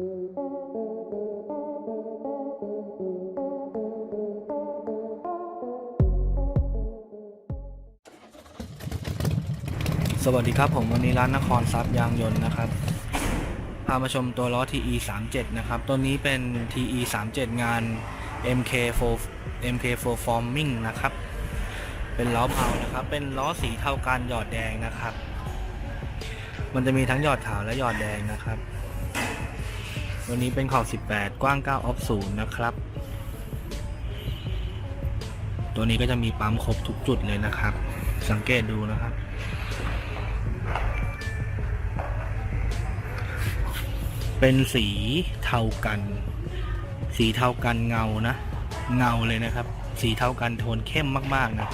สวัสดีครับผมวันนี้ร้านนครทรัพย์ยางยนต์นะครับพามาชมตัวล้อ TE 3 7นะครับ ตัวนี้เป็น TE 3 7งาน MK4 MK4 Forming นะครับ เป็นล้อเผานะครับ เป็นล้อสีเท่ากันหยอดแดงนะครับ มันจะมีทั้งหยอดขาวและหยอดแดงนะครับ ตัวนี้เป็นขอบ 18 กว้าง 9 ออฟ0นะครับ ตัวนี้ก็จะมีปั๊มครบทุกจุดเลยนะครับ สังเกตดูนะครับ เป็นสีเทากัน สีเทากันเงานะ เงาเลยนะครับ สีเทากันโทนเข้มมาก ๆ นะ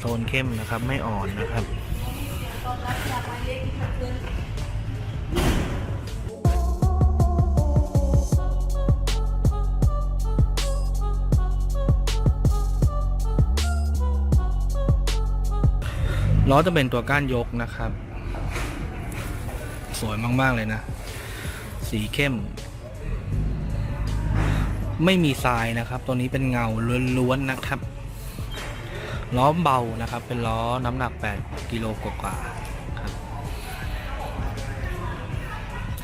โทนเข้มนะครับไม่อ่อนนะครับ ล้อจะเป็นตัวก้านยกนะครับ สวยมาก ๆ เลยนะ สีเข้ม ไม่มีทรายนะครับ ตัวนี้เป็นเงาล้วนๆนะครับ ล้อเบานะครับ เป็นล้อน้ำหนัก 8 กิโลกว่าๆครับ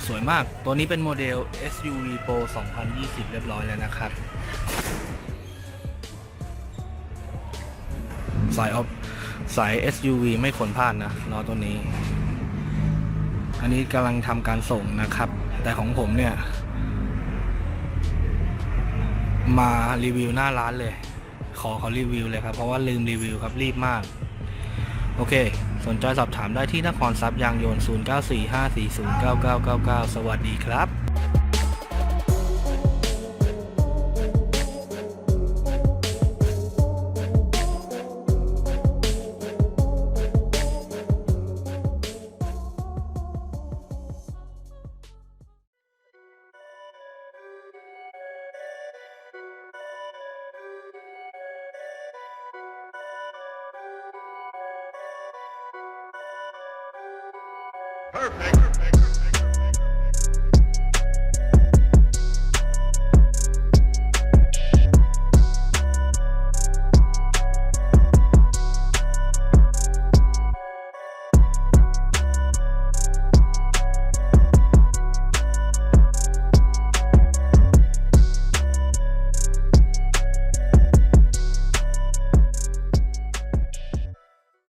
สวยมาก ตัวนี้เป็นโมเดล SUV Pro 2020 เรียบร้อยแล้วนะครับ สายออฟสาย SUV ไม่ควรพลาดนะล้อตัวนี้ อันนี้กำลังทำการส่งนะครับ แต่ของผมเนี่ย มารีวิวหน้าร้านเลย ขอเขารีวิวเลยครับ เพราะว่าลืมรีวิวครับรีบมาก โอเค สนใจสอบถามได้ที่นครทรัพย์ยางยนต์0945409999 สวัสดีครับ Perfect.